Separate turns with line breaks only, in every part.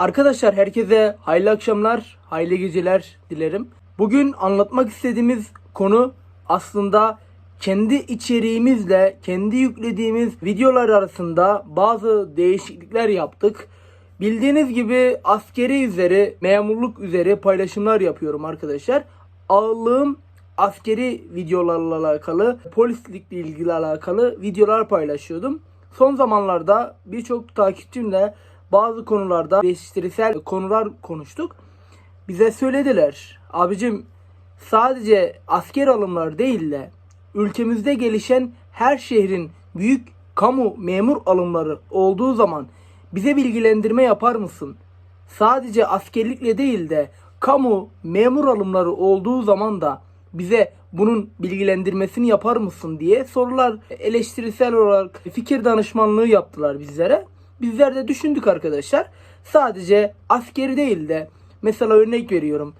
Arkadaşlar herkese hayırlı akşamlar, hayırlı geceler dilerim. Bugün anlatmak istediğimiz konu aslında kendi içeriğimizle, kendi yüklediğimiz videolar arasında bazı değişiklikler yaptık. Bildiğiniz gibi askeri üzeri, memurluk üzeri paylaşımlar yapıyorum arkadaşlar. Ağırlığım askeri videolarla alakalı, polislikle ilgili alakalı videolar paylaşıyordum. Son zamanlarda birçok takipçimle bazı konularda eleştirisel konular konuştuk. Bize söylediler. Abicim sadece asker alımlar değil de ülkemizde gelişen her şehrin büyük kamu memur alımları olduğu zaman bize bilgilendirme yapar mısın? Sadece askerlikle değil de kamu memur alımları olduğu zaman da bize bunun bilgilendirmesini yapar mısın diye sorular eleştirisel olarak fikir danışmanlığı yaptılar bizlere. Bizler de düşündük arkadaşlar. Sadece askeri değil de mesela örnek veriyorum.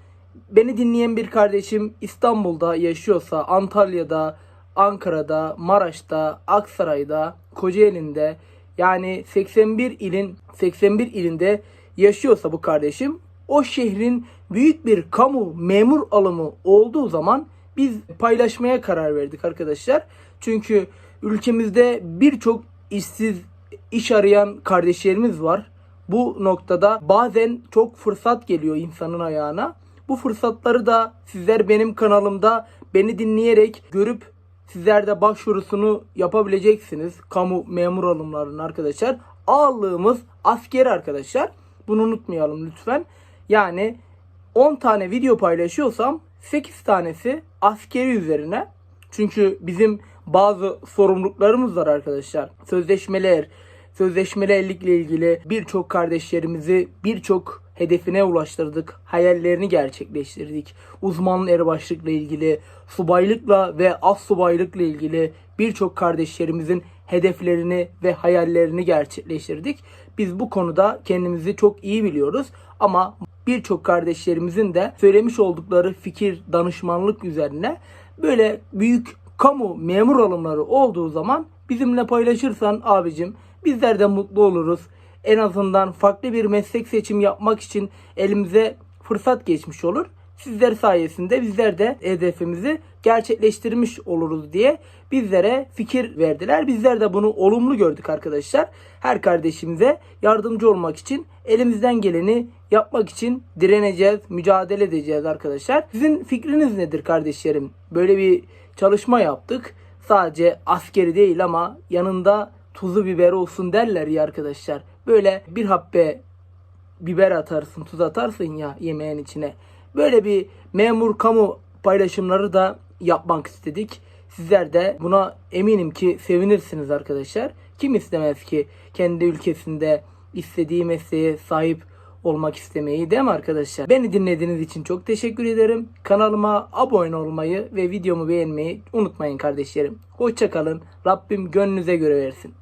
Beni dinleyen bir kardeşim İstanbul'da yaşıyorsa, Antalya'da, Ankara'da, Maraş'ta, Aksaray'da, Kocaeli'nde yani 81 ilin 81 ilinde yaşıyorsa bu kardeşim o şehrin büyük bir kamu memur alımı olduğu zaman biz paylaşmaya karar verdik arkadaşlar. Çünkü ülkemizde birçok işsiz iş arayan kardeşlerimiz var. Bu noktada bazen çok fırsat geliyor insanın ayağına. Bu fırsatları da sizler benim kanalımda beni dinleyerek görüp sizler de başvurusunu yapabileceksiniz. Kamu memur alımlarının arkadaşlar. Ağırlığımız asker arkadaşlar. Bunu unutmayalım lütfen. Yani 10 tane video paylaşıyorsam 8 tanesi askeri üzerine. Çünkü bizim bazı sorumluluklarımız var arkadaşlar. Sözleşmeler, sözleşmelerlikle ilgili birçok kardeşlerimizi birçok hedefine ulaştırdık. Hayallerini gerçekleştirdik. Uzman erbaşlıkla ilgili, subaylıkla ve az subaylıkla ilgili birçok kardeşlerimizin hedeflerini ve hayallerini gerçekleştirdik. Biz bu konuda kendimizi çok iyi biliyoruz ama birçok kardeşlerimizin de söylemiş oldukları fikir, danışmanlık üzerine böyle büyük kamu memur alımları olduğu zaman bizimle paylaşırsan abicim bizler de mutlu oluruz. En azından farklı bir meslek seçim yapmak için elimize fırsat geçmiş olur. Sizler sayesinde bizler de hedefimizi gerçekleştirmiş oluruz diye bizlere fikir verdiler. Bizler de bunu olumlu gördük arkadaşlar. Her kardeşimize yardımcı olmak için elimizden geleni yapmak için direneceğiz, mücadele edeceğiz arkadaşlar. Sizin fikriniz nedir kardeşlerim? Böyle bir çalışma yaptık. Sadece askeri değil ama yanında tuzu biber olsun derler ya arkadaşlar. Böyle bir habbe biber atarsın, tuz atarsın ya yemeğin içine. Böyle bir memur kamu paylaşımları da yapmak istedik. Sizler de buna eminim ki sevinirsiniz arkadaşlar. Kim istemez ki kendi ülkesinde istediği mesleğe sahip olmak istemeyi değil mi arkadaşlar? Beni dinlediğiniz için çok teşekkür ederim. Kanalıma abone olmayı ve videomu beğenmeyi unutmayın kardeşlerim. Hoşçakalın. Rabbim gönlünüze göre versin.